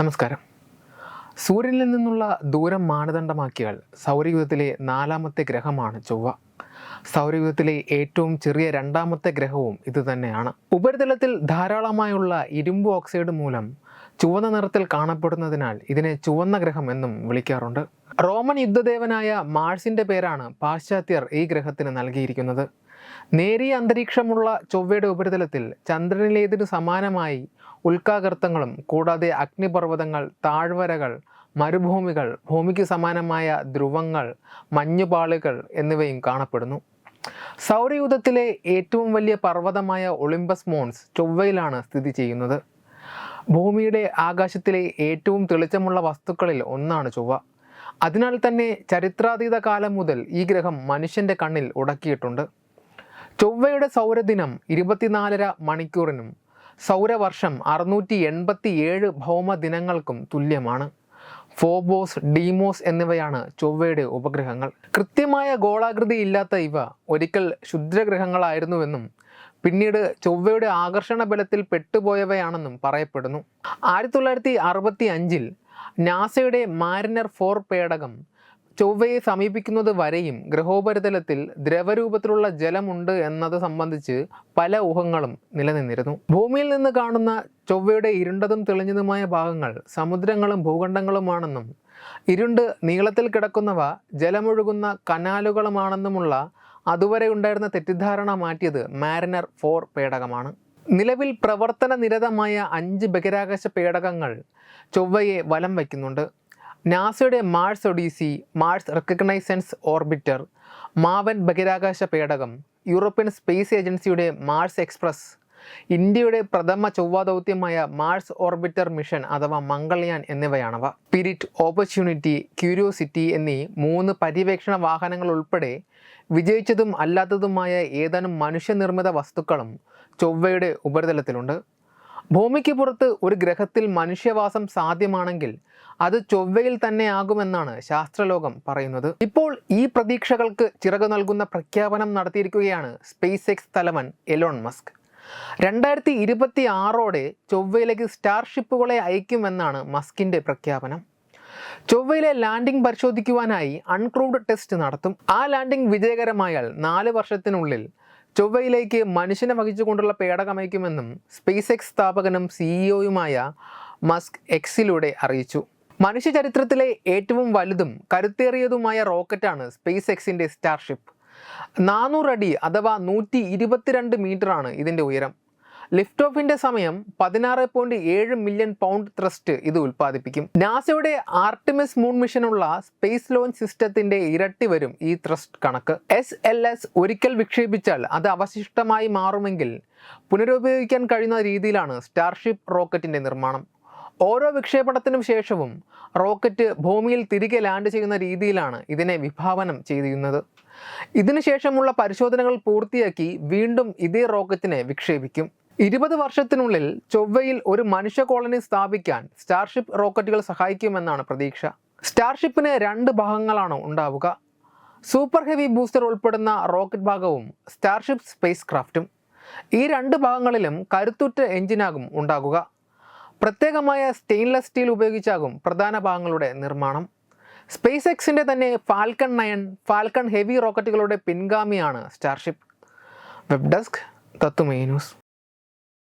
നമസ്കാരം. സൂര്യനിൽ നിന്നുള്ള ദൂരം മാനദണ്ഡമാക്കിയാൽ സൗരയൂഥത്തിലെ നാലാമത്തെ ഗ്രഹമാണ് ചൊവ്വ. സൗരയൂഥത്തിലെ ഏറ്റവും ചെറിയ രണ്ടാമത്തെ ഗ്രഹവും ഇതുതന്നെയാണ് ഉപരിതലത്തിൽ ധാരാളമായുള്ള ഇരുമ്പ് ഓക്സൈഡ് മൂലം ചുവന്ന നിറത്തിൽ കാണപ്പെടുന്നതിനാൽ ഇതിനെ ചുവന്ന ഗ്രഹം എന്നും വിളിക്കാറുണ്ട്. റോമൻ യുദ്ധദേവനായ മാഴ്സിന്റെ പേരാണ് പാശ്ചാത്യർ ഈ ഗ്രഹത്തിന് നൽകിയിരിക്കുന്നത്. നേരിയ അന്തരീക്ഷമുള്ള ചൊവ്വയുടെ ഉപരിതലത്തിൽ ചന്ദ്രനിലേതിന് സമാനമായി ഉൽക്കാകർത്തങ്ങളും കൂടാതെ അഗ്നിപർവതങ്ങൾ താഴ്വരകൾ മരുഭൂമികൾ ഭൂമിക്ക് സമാനമായ ധ്രുവങ്ങൾ മഞ്ഞുപാളികൾ എന്നിവയും കാണപ്പെടുന്നു. സൗരയൂഥത്തിലെ ഏറ്റവും വലിയ പർവതമായ ഒളിമ്പസ് മോൺസ് ചൊവ്വയിലാണ് സ്ഥിതി ചെയ്യുന്നത്. ഭൂമിയുടെ ആകാശത്തിലെ ഏറ്റവും തെളിച്ചമുള്ള വസ്തുക്കളിൽ ഒന്നാണ് ചൊവ്വ. അതിനാൽ തന്നെ ചരിത്രാതീത കാലം മുതൽ ഈ ഗ്രഹം മനുഷ്യന്റെ കണ്ണിൽ ഉടക്കിയിട്ടുണ്ട്. ചൊവ്വയുടെ സൗരദിനം ഇരുപത്തിനാലര മണിക്കൂറിനും സൗരവർഷം അറുന്നൂറ്റി എൺപത്തി ഏഴ് ഭൗമദിനങ്ങൾക്കും തുല്യമാണ്. ഫോബോസ് ഡീമോസ് എന്നിവയാണ് ചൊവ്വയുടെ ഉപഗ്രഹങ്ങൾ. കൃത്യമായ ഗോളാകൃതി ഇല്ലാത്ത ഇവ ഒരിക്കൽ ക്ഷുദ്രഗ്രഹങ്ങളായിരുന്നുവെന്നും പിന്നീട് ചൊവ്വയുടെ ആകർഷണ ബലത്തിൽ പെട്ടുപോയവയാണെന്നും പറയപ്പെടുന്നു. ആയിരത്തി തൊള്ളായിരത്തി അറുപത്തി അഞ്ചിൽ നാസയുടെ മാരിനർ ഫോർ പേടകം ചൊവ്വയെ സമീപിക്കുന്നത് വരെയും ഗ്രഹോപരിതലത്തിൽ ദ്രവരൂപത്തിലുള്ള ജലമുണ്ട് എന്നത് സംബന്ധിച്ച് പല ഊഹങ്ങളും നിലനിന്നിരുന്നു. ഭൂമിയിൽ നിന്ന് കാണുന്ന ചൊവ്വയുടെ ഇരുണ്ടതും തെളിഞ്ഞതുമായ ഭാഗങ്ങൾ സമുദ്രങ്ങളും ഭൂഖണ്ഡങ്ങളുമാണെന്നും ഇരുണ്ട് നീളത്തിൽ കിടക്കുന്നവ ജലമൊഴുകുന്ന കനാലുകളുമാണെന്നുമുള്ള അതുവരെ ഉണ്ടായിരുന്ന തെറ്റിദ്ധാരണ മാറ്റിയത് മാരിനർ ഫോർ പേടകമാണ്. നിലവിൽ പ്രവർത്തന നിരതമായ അഞ്ച് ബഹിരാകാശ പേടകങ്ങൾ ചൊവ്വയെ വലം വയ്ക്കുന്നുണ്ട്. നാസയുടെ Mars Odyssey Mars reconnaissance orbiter Maven ബഹിരാകാശ പേടകം യൂറോപ്യൻ സ്പേസ് ഏജൻസിയുടെ മാർസ് എക്സ്പ്രസ് ഇന്ത്യയുടെ പ്രഥമ ചൊവ്വാ ദൗത്യമായ മാർസ് ഓർബിറ്റർ മിഷൻ അഥവാ മംഗൾയാൻ എന്നിവയാണവ. സ്പിരിറ്റ് ഓപ്പർച്യൂണിറ്റി ക്യൂരിയോസിറ്റി എന്നീ മൂന്ന് പര്യവേക്ഷണ വാഹനങ്ങൾ ഉൾപ്പെടെ വിജയിച്ചതും അല്ലാത്തതുമായ ഏതാനും മനുഷ്യനിർമ്മിത വസ്തുക്കളും ചൊവ്വയുടെ ഉപരിതലത്തിലുണ്ട്. ഭൂമിക്ക് പുറത്ത് ഒരു ഗ്രഹത്തിൽ മനുഷ്യവാസം സാധ്യമാണെങ്കിൽ അത് ചൊവ്വയിൽ തന്നെ തന്നെയാകുമെന്നാണ് ശാസ്ത്രലോകം പറയുന്നത്. ഇപ്പോൾ ഈ പ്രതീക്ഷകൾക്ക് ചിറക് നൽകുന്ന പ്രഖ്യാപനം നടത്തിയിരിക്കുകയാണ് സ്പേസ് എക്സ് തലവൻ എലോൺ മസ്ക്. രണ്ടായിരത്തി ഇരുപത്തി ആറോടെ ചൊവ്വയിലേക്ക് സ്റ്റാർഷിപ്പുകളെ അയക്കുമെന്നാണ് മസ്കിന്റെ പ്രഖ്യാപനം. ചൊവ്വയിലെ ലാൻഡിംഗ് പരിശോധിക്കുവാനായി അൺക്രൂഡ് ടെസ്റ്റ് നടത്തും. ആ ലാൻഡിംഗ് വിജയകരമായാൽ നാല് വർഷത്തിനുള്ളിൽ ചൊവ്വയിലേക്ക് മനുഷ്യനെ വഹിച്ചുകൊണ്ടുള്ള പേടകമയക്കുമെന്നും സ്പേസ് എക്സ് സ്ഥാപകനും സിഇഒയുമായ മസ്ക് എക്സിലൂടെ അറിയിച്ചു. മനുഷ്യ ചരിത്രത്തിലെ ഏറ്റവും വലുതും കരുത്തേറിയതുമായ റോക്കറ്റാണ് സ്പേസ് എക്സിന്റെ സ്റ്റാർഷിപ്പ്. നാനൂറടി അഥവാ നൂറ്റി ഇരുപത്തിരണ്ട് മീറ്ററാണ് ഇതിന്റെ ഉയരം. ലിഫ്റ്റ് ഓഫിന്റെ സമയം പതിനാറ് പോയിന്റ് ഏഴ് മില്യൺ പൗണ്ട് ത്രസ്റ്റ് ഇത് ഉൽപ്പാദിപ്പിക്കും. നാസയുടെ ആർട്ടിമിസ് മൂൺ മിഷനുള്ള സ്പേസ് ലോഞ്ച് സിസ്റ്റത്തിന്റെ ഇരട്ടി വരും ഈ ത്രസ്റ്റ് കണക്ക്. എസ് എൽ എസ് ഒരിക്കൽ വിക്ഷേപിച്ചാൽ അത് അവശിഷ്ടമായി മാറുമെങ്കിൽ പുനരുപയോഗിക്കാൻ കഴിയുന്ന രീതിയിലാണ് സ്റ്റാർഷിപ്പ് റോക്കറ്റിന്റെ നിർമ്മാണം. ഓരോ വിക്ഷേപണത്തിനും ശേഷവും റോക്കറ്റ് ഭൂമിയിൽ തിരികെ ലാൻഡ് ചെയ്യുന്ന രീതിയിലാണ് ഇതിനെ വിഭാവനം ചെയ്തിരുന്നത്. ഇതിനുശേഷമുള്ള പരിശോധനകൾ പൂർത്തിയാക്കി വീണ്ടും ഇതേ റോക്കറ്റിനെ വിക്ഷേപിക്കും. ഇരുപത് വർഷത്തിനുള്ളിൽ ചൊവ്വയിൽ ഒരു മനുഷ്യ കോളനി സ്ഥാപിക്കാൻ സ്റ്റാർഷിപ്പ് റോക്കറ്റുകൾ സഹായിക്കുമെന്നാണ് പ്രതീക്ഷ. സ്റ്റാർഷിപ്പിന് രണ്ട് ഭാഗങ്ങളാണ് ഉണ്ടാവുക. സൂപ്പർ ഹെവി ബൂസ്റ്റർ ഉൾപ്പെടുന്ന റോക്കറ്റ് ഭാഗവും സ്റ്റാർഷിപ്പ് സ്പേസ് ക്രാഫ്റ്റും ഈ രണ്ട് ഭാഗങ്ങളിലും കരുത്തുറ്റ എഞ്ചിനാകും ഉണ്ടാകുക. പ്രത്യേകമായ സ്റ്റെയിൻലെസ് സ്റ്റീൽ ഉപയോഗിച്ചാകും പ്രധാന ഭാഗങ്ങളുടെ നിർമ്മാണം. സ്പേസ് എക്സിന്റെ തന്നെ ഫാൽക്കൺ നയൻ ഫാൽക്കൺ ഹെവി റോക്കറ്റുകളുടെ പിൻഗാമിയാണ് സ്റ്റാർഷിപ്പ്. Web desk തത്തുമേ news.